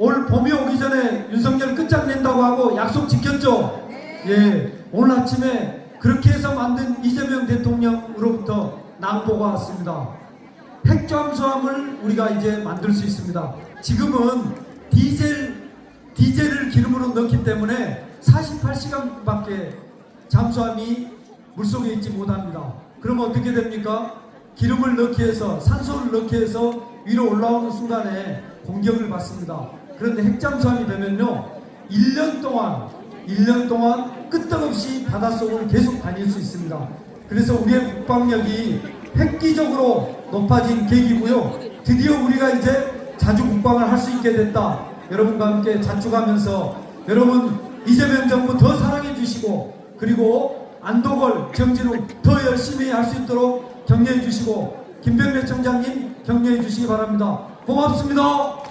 올 봄이 오기 전에 윤석열 끝장낸다고 하고 약속 지켰죠? 예, 오늘 아침에 그렇게 해서 만든 이재명 대통령으로부터 낭보가 왔습니다. 핵잠수함을 우리가 이제 만들 수 있습니다. 지금은 디젤, 디젤을 기름으로 넣기 때문에 48시간밖에 잠수함이 물속에 있지 못합니다. 그러면 어떻게 됩니까? 기름을 넣기 위해서, 산소를 넣기 위해서 위로 올라오는 순간에 공격을 받습니다. 그런데 핵잠수함이 되면요, 1년 동안, 1년 동안 끄떡없이 바닷속을 계속 다닐 수 있습니다. 그래서 우리의 국방력이 획기적으로 높아진 계기고요. 드디어 우리가 이제 자주 국방을 할 수 있게 됐다. 여러분과 함께 자축하면서 여러분 이재명 정부 더 사랑해 주시고 그리고 안도걸 정진욱 더 열심히 할 수 있도록 격려해 주시고 김병래 청장님 격려해 주시기 바랍니다. 고맙습니다.